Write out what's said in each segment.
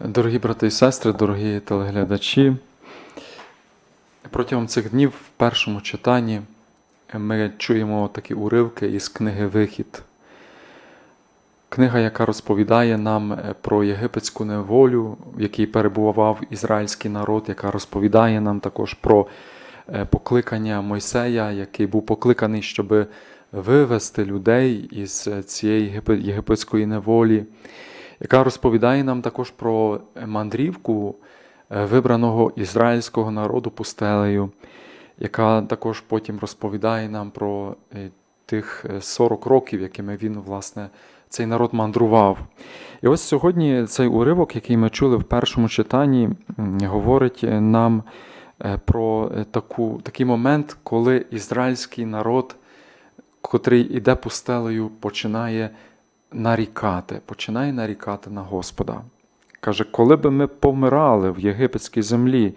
Дорогі брати і сестри, дорогі телеглядачі, протягом цих днів в першому читанні ми чуємо такі уривки із книги Вихід. Книга, яка розповідає нам про єгипетську неволю, в якій перебував ізраїльський народ, яка розповідає нам також про е, покликання Мойсея, який був покликаний, щоб вивести людей із цієї єгипетської неволі яка розповідає нам також про мандрівку е, вибраного ізраїльського народу пустелею, яка також потім розповідає нам про е, тих е, 40 років, якими він, власне, цей народ мандрував. І ось сьогодні цей уривок, який ми чули в першому читанні, говорить е, нам е, про е, таку, такий момент, коли ізраїльський народ, котрий іде пустелею, починає нарікати, починає нарікати на Господа. Каже, коли би ми помирали в єгипетській землі,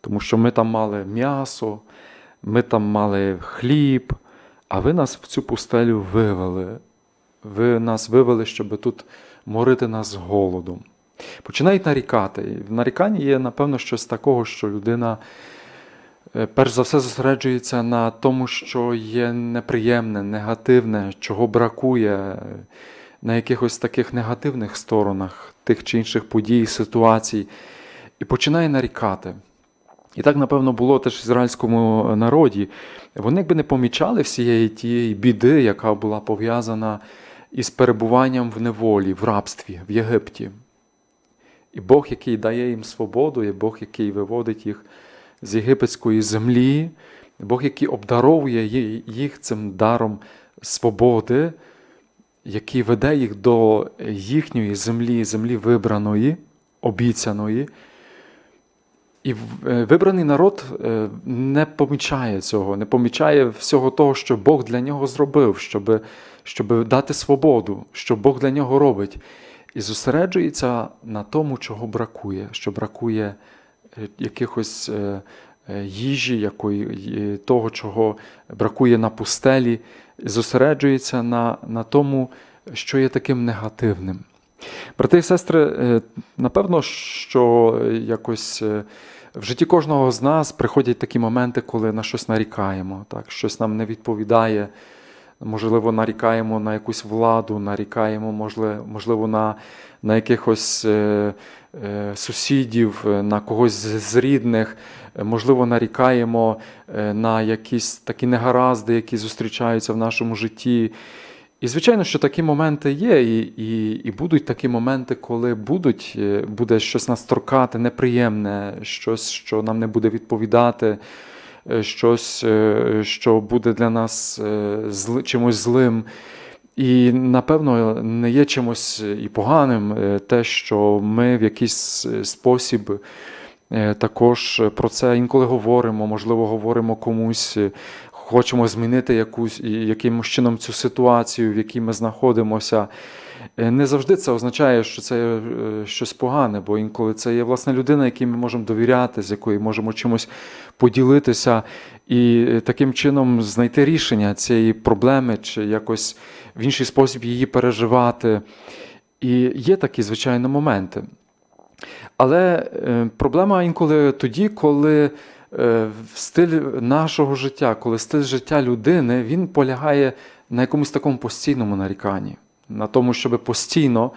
тому що ми там мали м'ясо, ми там мали хліб, а ви нас в цю пустелю вивели. Ви нас вивели, щоб тут морити нас голодом. Починають нарікати. В наріканні є, напевно, щось такого, що людина е, перш за все зосереджується на тому, що є неприємне, негативне, чого бракує, на якихось таких негативних сторонах тих чи інших подій, ситуацій, і починає нарікати. І так, напевно, було теж в ізраїльському народі. Вони якби не помічали всієї тієї біди, яка була пов'язана із перебуванням в неволі, в рабстві, в Єгипті. І Бог, який дає їм свободу, і Бог, який виводить їх з єгипетської землі, Бог, який обдаровує їх цим даром свободи, який веде їх до їхньої землі, землі вибраної, обіцяної. І е, вибраний народ е, не помічає цього, не помічає всього того, що Бог для нього зробив, щоб, щоб дати свободу, що Бог для нього робить. І зосереджується на тому, чого бракує, що бракує е, якихось їжі, якої, е, того, чого бракує на пустелі, зосереджується на, на тому, що є таким негативним. Брати і сестри, е, напевно, що якось е, в житті кожного з нас приходять такі моменти, коли на щось нарікаємо, так? щось нам не відповідає. Можливо, нарікаємо на якусь владу, нарікаємо, можливо, на, на якихось е, е, сусідів, е, на когось з рідних, можливо, нарікаємо на якісь такі негаразди, які зустрічаються в нашому житті. І, звичайно, що такі моменти є, і, і, і будуть такі моменти, коли будуть, буде щось нас торкати, неприємне, щось, що нам не буде відповідати, щось, е, що буде для нас е, чимось злим. І, напевно, не є чимось і поганим е, те, що ми в якийсь е, спосіб е, також про це інколи говоримо, можливо, говоримо комусь, е, хочемо змінити якусь, якимось чином цю ситуацію, в якій ми знаходимося. Е, Не завжди це означає, що це е, щось погане, бо інколи це є власне людина, якій ми можемо довіряти, з якою можемо чимось поділитися і е, таким чином знайти рішення цієї проблеми чи якось в інший спосіб її переживати. І є такі, звичайно, моменти. Але проблема інколи тоді, коли стиль нашого життя, коли стиль життя людини, він полягає на якомусь такому постійному наріканні, на тому, щоб постійно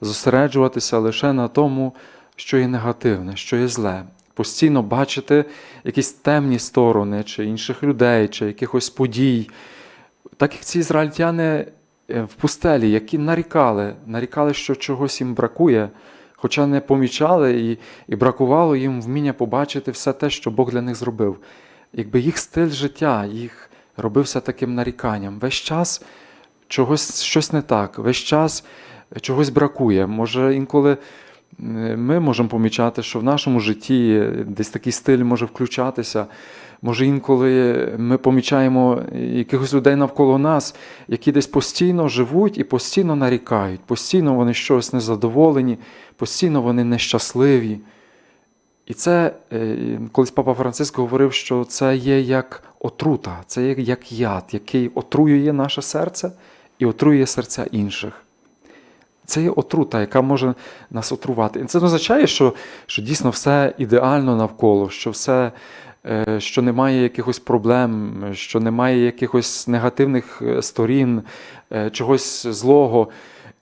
зосереджуватися лише на тому, що є негативне, що є зле. Постійно бачити якісь темні сторони, чи інших людей, чи якихось подій. Так як ці ізраїльтяни е, в пустелі, які нарікали, нарікали, що чогось їм бракує, хоча не помічали і, і бракувало їм вміння побачити все те, що Бог для них зробив. Якби їх стиль життя, їх робився таким наріканням. Весь час чогось щось не так, весь час чогось бракує. Може, інколи е, ми можемо помічати, що в нашому житті десь такий стиль може включатися. Може, інколи ми помічаємо якихось людей навколо нас, які десь постійно живуть і постійно нарікають, постійно вони щось незадоволені, постійно вони нещасливі. І це е, колись папа Франциск говорив, що це є як отрута, це є як яд, який отруює наше серце і отруює серця інших. Це є отрута, яка може нас отрувати. І це не означає, що, що дійсно все ідеально навколо, що все, е, що немає якихось проблем, що немає якихось негативних е, сторін, чогось злого,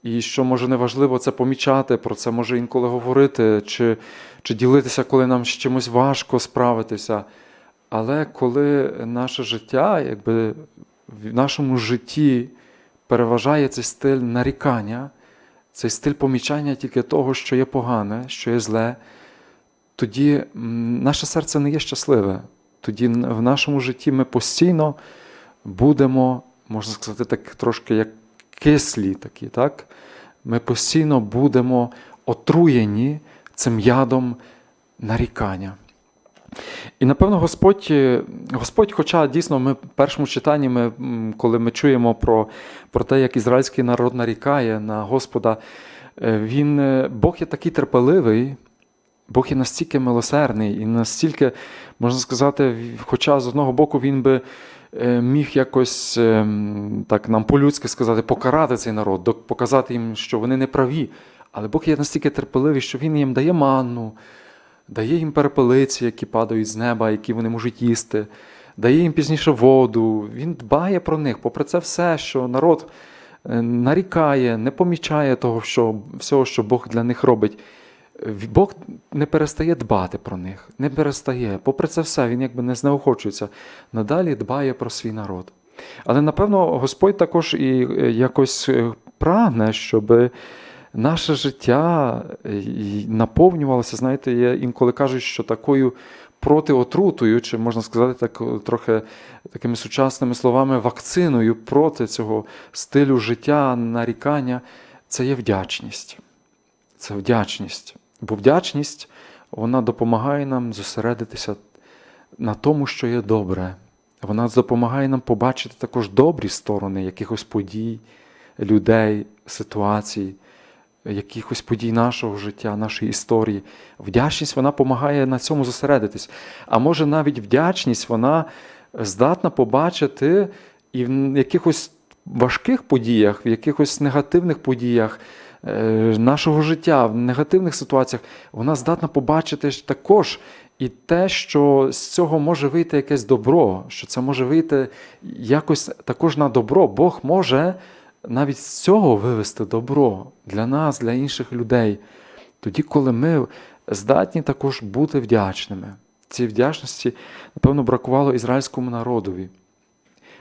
і що може неважливо це помічати, про це може інколи говорити, чи, чи ділитися, коли нам з чимось важко справитися. Але коли наше життя, якби в нашому житті переважає цей стиль нарікання, цей стиль помічання тільки того, що є погане, що є зле, тоді наше серце не є щасливе. Тоді в нашому житті ми постійно будемо, можна сказати, так трошки як кислі такі, так? Ми постійно будемо отруєні цим ядом нарікання. І напевно Господь, е, Господь, хоча дійсно ми в першому читанні, ми, коли ми чуємо про, про те, як ізраїльський народ нарікає на Господа, е, він, е, Бог є такий терпеливий, Бог є настільки милосердний і настільки, можна сказати, хоча з одного боку він би міг якось е, так нам по-людськи сказати, покарати цей народ, показати їм, що вони не праві. Але Бог є настільки терпеливий, що Він їм дає манну, дає їм перепелиці, які падають з неба, які вони можуть їсти, дає їм пізніше воду. Він дбає про них. Попри це все, що народ е, нарікає, не помічає того, що, всього, що Бог для них робить. Бог не перестає дбати про них, не перестає. Попри це все, він якби не знеохочується, надалі дбає про свій народ. Але напевно Господь також і е, якось е, прагне, щоб наше життя е, наповнювалося, знаєте, є інколи кажуть, що такою протиотрутою, чи можна сказати так трохи такими сучасними словами, вакциною проти цього стилю життя, нарікання, це є вдячність. Це вдячність. Бо вдячність вона допомагає нам зосередитися на тому, що є добре. Вона допомагає нам побачити також добрі сторони якихось подій, людей, ситуацій, якихось подій нашого життя, нашої історії. Вдячність вона допомагає на цьому зосередитись. А може навіть вдячність вона здатна побачити і в якихось важких подіях, в якихось негативних подіях нашого життя, в негативних ситуаціях, вона здатна побачити також і те, що з цього може вийти якесь добро, що це може вийти якось також на добро. Бог може навіть з цього вивести добро для нас, для інших людей. Тоді, коли ми здатні також бути вдячними. Цій вдячності, напевно, бракувало ізраїльському народові.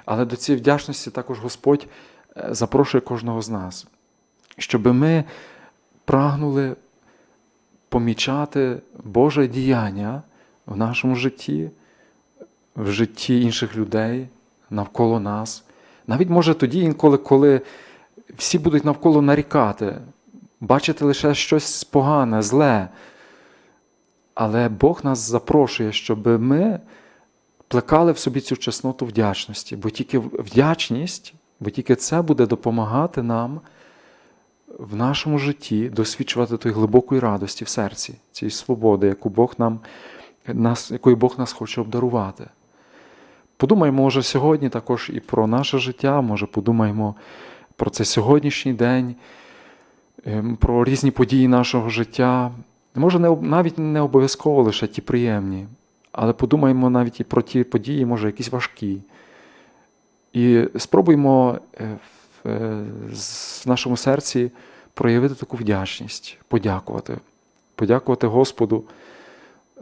Але до цієї вдячності також Господь е, запрошує кожного з нас, щоб ми прагнули помічати Боже діяння в нашому житті, в житті інших людей навколо нас. Навіть може тоді, інколи, коли всі будуть навколо нарікати, бачити лише щось погане, зле. Але Бог нас запрошує, щоб ми плекали в собі цю чесноту вдячності, бо тільки вдячність, бо тільки це буде допомагати нам в нашому житті досвідчувати тої глибокої радості в серці, цієї свободи, яку Бог нам, нас, якою Бог нас хоче обдарувати. Подумаємо, може, сьогодні також і про наше життя, може, подумаємо про цей сьогоднішній день, ем, про різні події нашого життя. Може, навіть не обов'язково лише ті приємні, але подумаємо навіть і про ті події, може, якісь важкі. І спробуємо е, в е, нашому серці проявити таку вдячність, подякувати, подякувати Господу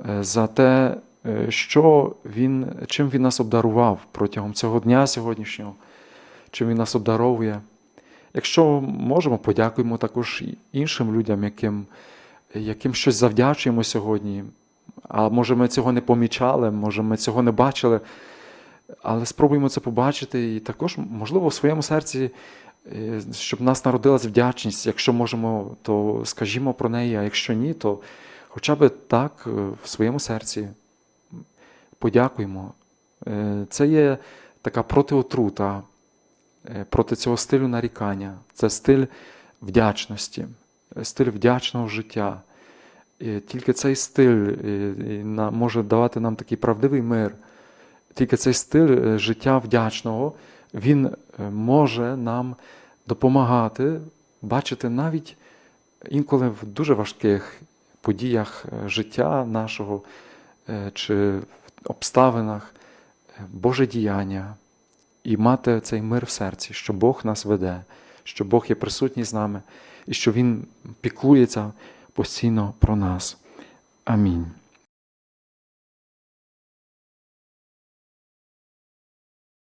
е, за те, е, що він, чим Він нас обдарував протягом цього дня сьогоднішнього, чим Він нас обдаровує. Якщо можемо, подякуємо також іншим людям, яким, яким щось завдячуємо сьогодні. А може, ми цього не помічали, може, ми цього не бачили, але спробуємо це побачити і також, можливо, в своєму серці, щоб в нас народилась вдячність. Якщо можемо, то скажімо про неї, а якщо ні, то хоча б так е, в своєму серці подякуємо. Е, Це є така протиотрута е, проти цього стилю нарікання. Це стиль вдячності, е, стиль вдячного життя. Тільки цей стиль е, може давати нам такий правдивий мир. Тільки цей стиль е, життя вдячного, він е, може нам допомагати бачити навіть інколи в дуже важких подіях е, життя нашого е, чи в обставинах Боже діяння і мати цей мир в серці, що Бог нас веде, що Бог є присутній з нами і що Він піклується постійно про нас. Амінь.